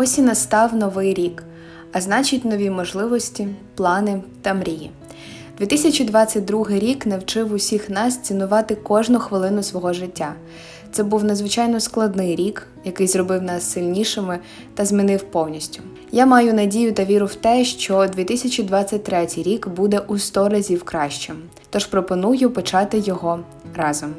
Ось і настав новий рік, а значить нові можливості, плани та мрії. 2022 рік навчив усіх нас цінувати кожну хвилину свого життя. Це був надзвичайно складний рік, який зробив нас сильнішими та змінив повністю. Я маю надію та віру в те, що 2023 рік буде у 100 разів кращим. Тож пропоную почати його разом.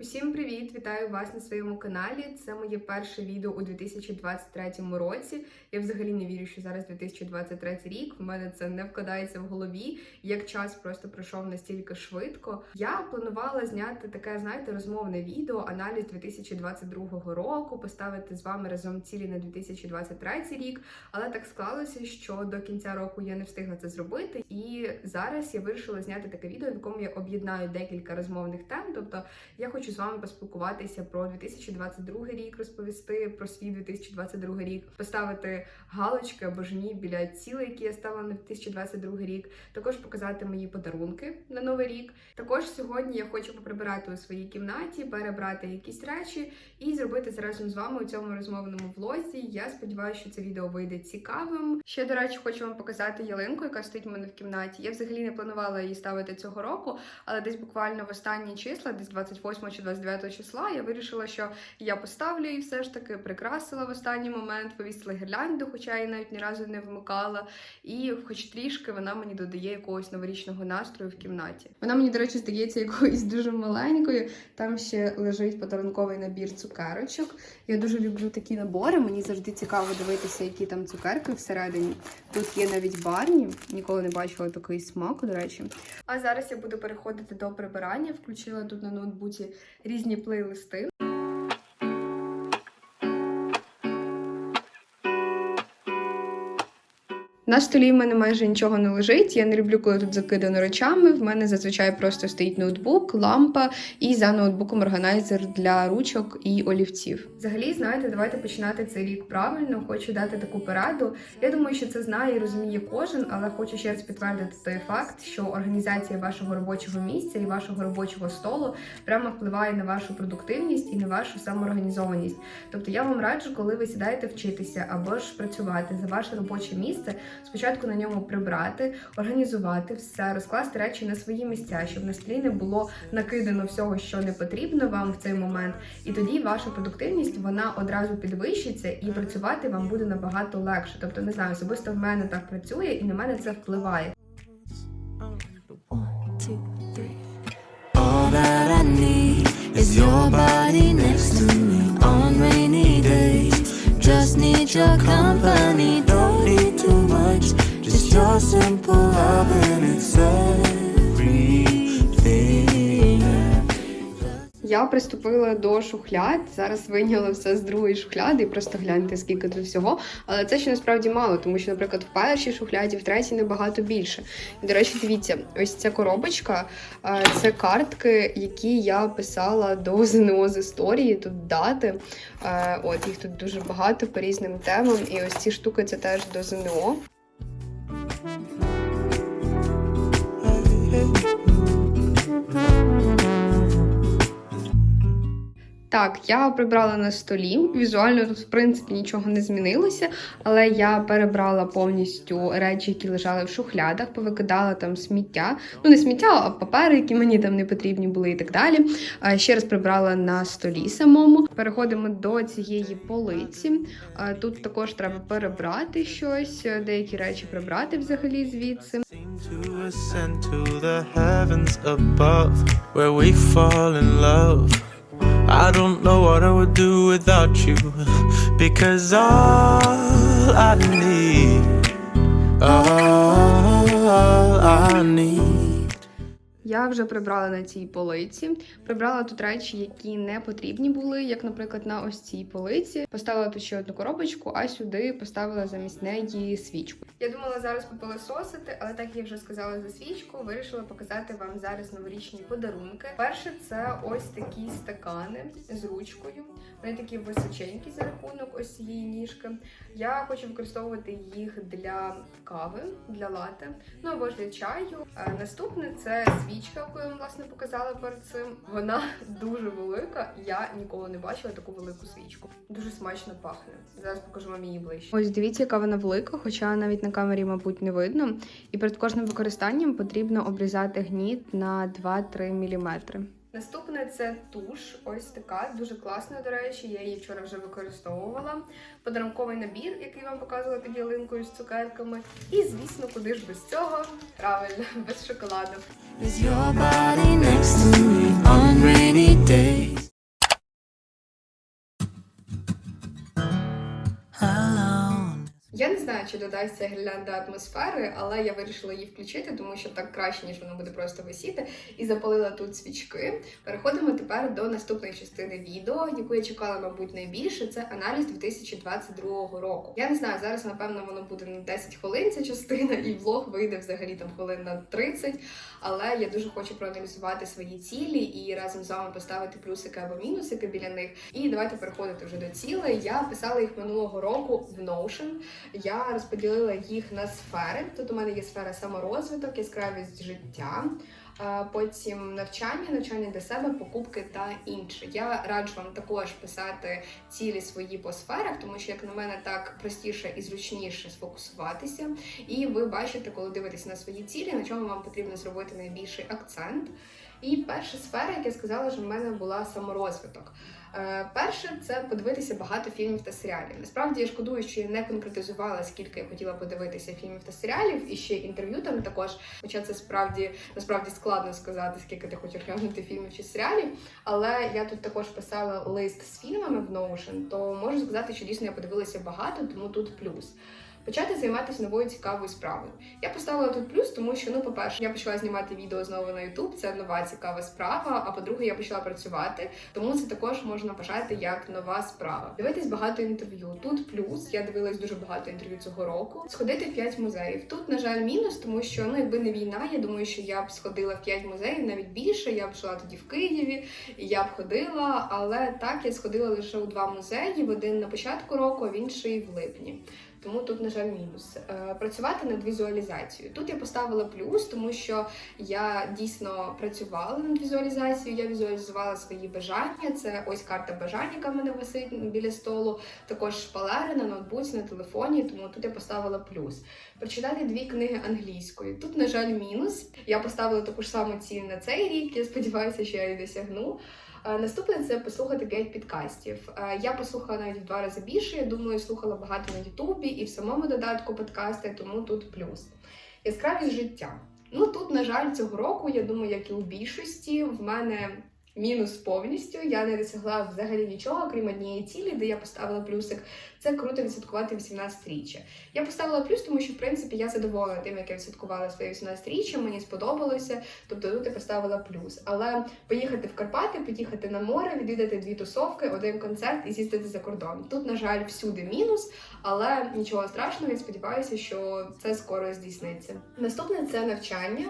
Усім привіт! Вітаю вас на своєму каналі. Це моє перше відео у 2023 році. Я взагалі не вірю, що зараз 2023 рік. В мене це не вкладається в голові. Як час просто пройшов настільки швидко. Я планувала зняти таке, знаєте, розмовне відео, аналіз 2022 року, поставити з вами разом цілі на 2023 рік. Але так склалося, що до кінця року я не встигла це зробити. І зараз я вирішила зняти таке відео, в якому я об'єднаю декілька розмовних тем. Тобто я хочу з вами поспілкуватися про 2022 рік, розповісти про свій 2022 рік, поставити галочки або жені біля цілей, які я ставила на 2022 рік. Також показати мої подарунки на новий рік. Також сьогодні я хочу поприбирати у своїй кімнаті, перебрати якісь речі і зробити це разом з вами у цьому розмовному влозі. Я сподіваюся, що це відео вийде цікавим. Ще до речі, хочу вам показати ялинку, яка стоїть у мене в кімнаті. Я взагалі не планувала її ставити цього року, але десь буквально в останні числа, десь 28 чи 29 числа, я вирішила, що я поставлю її все ж таки, прикрасила в останній момент, повісила гірлянду, хоча я навіть ні разу не вмикала. І, хоч трішки, вона мені додає якогось новорічного настрою в кімнаті. Вона мені, до речі, здається якоюсь дуже маленькою. Там ще лежить подарунковий набір цукерочок. Я дуже люблю такі набори. Мені завжди цікаво дивитися, які там цукерки всередині. Тут є навіть барні. Ніколи не бачила такий смак, до речі. А зараз я буду переходити до прибирання. Включила тут на ноутбуці різні плейлисти. На столі в мене майже нічого не лежить. Я не люблю, коли тут закидано речами. В мене зазвичай просто стоїть ноутбук, лампа і за ноутбуком органайзер для ручок і олівців. Взагалі, знаєте, давайте починати цей рік правильно. Хочу дати таку пораду. Я думаю, що це знає і розуміє кожен, але хочу ще раз підтвердити той факт, що організація вашого робочого місця і вашого робочого столу прямо впливає на вашу продуктивність і на вашу самоорганізованість. Тобто я вам раджу, коли ви сідаєте вчитися або ж працювати за ваше робоче місце, спочатку на ньому прибрати, організувати все, розкласти речі на свої місця, щоб на столі не було накидано всього, що не потрібно вам в цей момент. І тоді ваша продуктивність вона одразу підвищиться і працювати вам буде набагато легше. Тобто, не знаю, особисто в мене так працює і на мене це впливає. Is your body next to me on rainy days. Just need your company, your simple love and it's everything. Я приступила до шухляд. Зараз вийняла все з другої шухляди, і просто гляньте, скільки тут всього. Але це ще насправді мало, тому що, наприклад, в першій шухляді, в третій набагато більше. І, до речі, дивіться, ось ця коробочка це картки, які я писала до ЗНО з історії. Тут дати. От їх тут дуже багато по різним темам. І ось ці штуки це теж до ЗНО. Так, я прибрала на столі. Візуально тут, в принципі, нічого не змінилося, але я перебрала повністю речі, які лежали в шухлядах, повикидала там сміття. Ну, не сміття, а папери, які мені там не потрібні були, і так далі. Ще раз прибрала на столі самому. Переходимо до цієї полиці. Тут також треба перебрати щось, деякі речі прибрати взагалі звідси. I don't know what I would do without you, because all I Я вже прибрала на цій полиці. Прибрала тут речі, які не потрібні були, як, наприклад, на ось цій полиці. Поставила тут ще одну коробочку, а сюди поставила замість неї свічку. Я думала зараз попилососити, але так як вже сказала за свічку, вирішила показати вам зараз новорічні подарунки. Перше, це ось такі стакани з ручкою. Вони такі височенькі за рахунок ось цієї ніжки. Я хочу використовувати їх для кави, для лати, ну або ж для чаю. Е, Наступне це свічки свічка, яку я власне показала перед цим. Вона дуже велика. Я ніколи не бачила таку велику свічку. Дуже смачно пахне. Зараз покажу вам її ближче. Ось дивіться, яка вона велика, хоча навіть на камері, мабуть, не видно. І перед кожним використанням потрібно обрізати гніт на 2-3 мм. Наступне це туш, ось така, дуже класна, до речі. Я її вчора вже використовувала. Подарунковий набір, який вам показувала під ялинкою з цукерками. І, звісно, куди ж без цього? Правильно, без шоколаду. Я не знаю, чи додасть ця гірлянда атмосфери, але я вирішила її включити, тому що так краще, ніж воно буде просто висіти. І запалила тут свічки. Переходимо тепер до наступної частини відео, яку я чекала, мабуть, найбільше. Це аналіз 2022 року. Я не знаю, зараз напевно воно буде на 10 хвилин ця частина, і влог вийде взагалі там хвилин на 30. Але я дуже хочу проаналізувати свої цілі і разом з вами поставити плюсики або мінусики біля них. І давайте переходити вже до цілей. Я писала їх минулого року в Notion. Я розподілила їх на сфери. Тут у мене є сфера саморозвиток, яскравість життя. Потім навчання, навчання для себе, покупки та інше. Я раджу вам також писати цілі свої по сферах, тому що, як на мене, так простіше і зручніше сфокусуватися. І ви бачите, коли дивитесь на свої цілі, на чому вам потрібно зробити найбільший акцент. І перша сфера, як я сказала, що в мене була саморозвиток. Е, Перше, це подивитися багато фільмів та серіалів. Насправді я шкодую, що я не конкретизувала, скільки я хотіла подивитися фільмів та серіалів, і ще інтерв'ю там також. Хоча це справді насправді складно сказати, скільки ти хочеш глянути фільмів чи серіалів. Але я тут також писала лист з фільмами в Notion, то можу сказати, що дійсно я подивилася багато, тому тут плюс. Почати займатися новою цікавою справою. Я поставила тут плюс, тому що, ну, по-перше, я почала знімати відео знову на YouTube, це нова цікава справа. А по-друге, я почала працювати, тому це також можна вважати як нова справа. Дивитись багато інтерв'ю. Тут плюс, я дивилась дуже багато інтерв'ю цього року. Сходити в 5 музеїв. Тут, на жаль, мінус, тому що ну, якби не війна, я думаю, що я б сходила в 5 музеїв, навіть більше. Я б жила тоді в Києві, я б ходила. Але так я сходила лише у два музеї: в один на початку року, а в інший в липні. Тому тут, на жаль, мінус. Е, Працювати над візуалізацією. Тут я поставила плюс, тому що я дійсно працювала над візуалізацією. Я візуалізувала свої бажання. Це ось карта бажань, яка в мене висить біля столу. Також шпалери на ноутбуці, на телефоні. Тому тут я поставила плюс. Прочитати дві книги англійською. Тут, на жаль, мінус. Я поставила таку ж саму ціль на цей рік. Я сподіваюся, що я її досягну. Е, Наступне це послухати 5 підкастів. Е, Я послухала навіть в два рази більше. Я думаю, слухала багато на Ютубі і в самому додатку подкасти, тому тут плюс. Яскравість життя. Ну тут, на жаль, цього року, я думаю, як і у більшості, в мене мінус повністю. Я не досягла взагалі нічого, крім однієї цілі, де я поставила плюсик. Це круто відсвяткувати 18-річчя. Я поставила плюс, тому що в принципі я задоволена тим, як я відсвяткувала своє 18-річчя, мені сподобалося. Тобто тут я поставила плюс. Але поїхати в Карпати, поїхати на море, відвідати дві тусовки, один концерт і з'їздити за кордон. Тут, на жаль, всюди мінус, але нічого страшного. Я сподіваюся, що це скоро здійсниться. Наступне це навчання.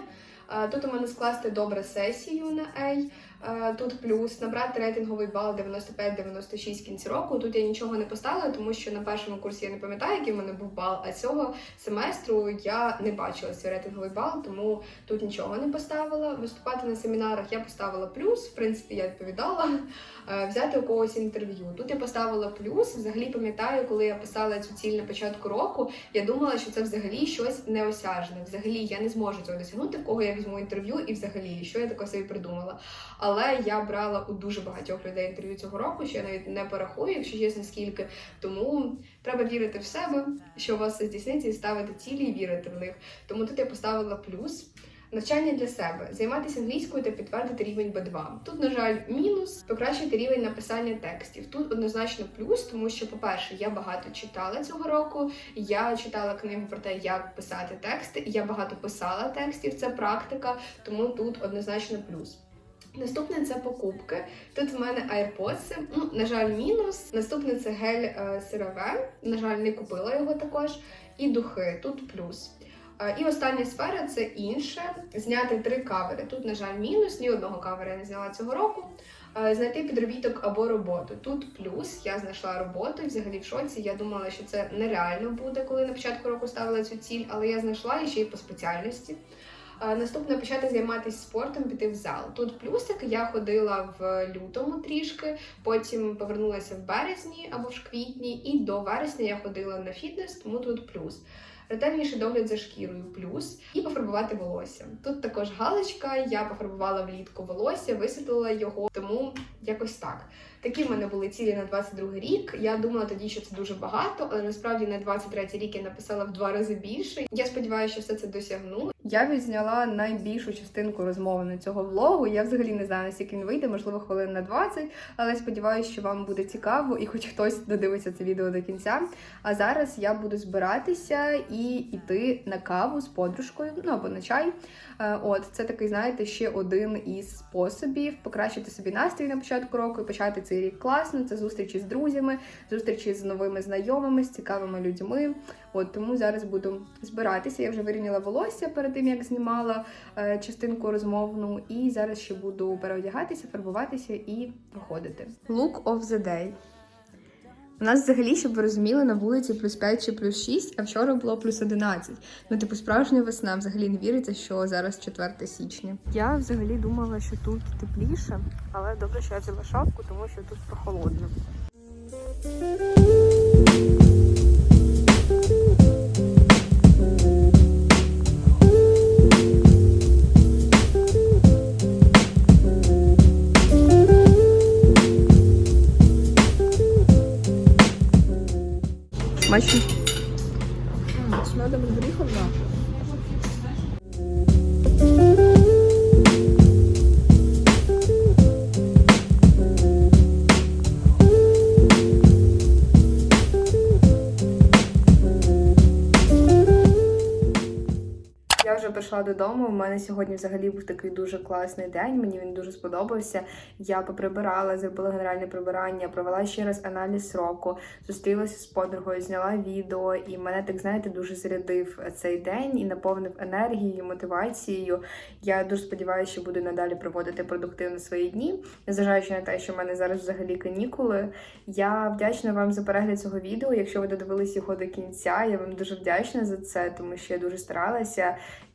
Е, Тут у мене скласти добре сесію на A. Е, Тут плюс набрати рейтинговий бал 95-96 в кінці року. Тут я нічого не поставила, тому що на першому курсі я не пам'ятаю, який в мене був бал. А цього семестру я не бачила свій рейтинговий бал, тому тут нічого не поставила. Виступати на семінарах я поставила плюс. В принципі, я відповідала. Е, Взяти у когось інтерв'ю. Тут я поставила плюс. Взагалі пам'ятаю, коли я писала цю ціль на початку року, я думала, що це взагалі щось неосяжне. Взагалі я не зможу цього досягнути, в кого я візьму інтерв'ю, і взагалі, що я таке собі придумала. Але я брала у дуже багатьох людей інтерв'ю цього року, що я навіть не порахую, якщо чесно, скільки. Тому треба вірити в себе, що у вас здійсниться, і ставити цілі і вірити в них. Тому тут я поставила плюс. Навчання для себе, займатися англійською та підтвердити рівень B2. Тут, на жаль, мінус покращити рівень написання текстів. Тут однозначно плюс, тому що, по-перше, я багато читала цього року. Я читала книгу про те, як писати тексти. Я багато писала текстів, це практика, тому тут однозначно плюс. Наступне це покупки. Тут в мене AirPods, ну, на жаль, мінус. Наступне це гель е, сирове. На жаль, не купила його також. І духи, тут плюс. Е, І остання сфера це інше. Зняти три кавери. Тут, на жаль, мінус, ні одного кавера я не зняла цього року. Е, Знайти підробіток або роботу. Тут плюс, я знайшла роботу взагалі в шоці. Я думала, що це нереально буде, коли на початку року ставила цю ціль, але я знайшла і ще й по спеціальності. Наступне почати займатися спортом, піти в зал. Тут плюсик. Я ходила в лютому трішки, потім повернулася в березні або ж квітні, і до вересня я ходила на фітнес, тому тут плюс. Ретельніший догляд за шкірою плюс і пофарбувати волосся. Тут також галочка. Я пофарбувала влітку волосся, висвітлила його, тому якось так. Такі в мене були цілі на 22 рік. Я думала тоді, що це дуже багато, але насправді на 23 рік я написала в два рази більше. Я сподіваюся, що все це досягну. Я відзняла найбільшу частинку розмови на цього влогу. Я взагалі не знаю, наскільки він вийде, можливо, хвилин на 20, але сподіваюся, що вам буде цікаво і хоч хтось додивиться це відео до кінця. А зараз я буду збиратися і йти на каву з подружкою, ну або на чай. Е, От це такий, знаєте, ще один із способів покращити собі настрій на початку року і почати цей рік класно. Це зустрічі з друзями, зустрічі з новими знайомими, з цікавими людьми. От тому зараз буду збиратися. Я вже вирівняла волосся перед тим, як знімала е, частинку розмовну, і зараз ще буду переодягатися, фарбуватися і виходити. Look of the day. У нас взагалі, щоб ви розуміли, на вулиці плюс 5 чи плюс 6, а вчора було плюс 11. Ну, типу, справжня весна. Взагалі не віриться, що зараз 4 січня. Я взагалі думала, що тут тепліше, але добре, що я взяла шапку, тому що тут прохолодно. Прийшла додому. У мене сьогодні взагалі був такий дуже класний день. Мені він дуже сподобався. Я поприбирала, зробила генеральне прибирання, провела ще раз аналіз року, зустрілася з подругою, зняла відео, і мене так знаєте дуже зарядив цей день і наповнив енергією, мотивацією. Я дуже сподіваюся, що буду надалі проводити продуктивно свої дні, незважаючи на те, що в мене зараз взагалі канікули. Я вдячна вам за перегляд цього відео. Якщо ви додивились його до кінця, я вам дуже вдячна за це, тому що я дуже старалася.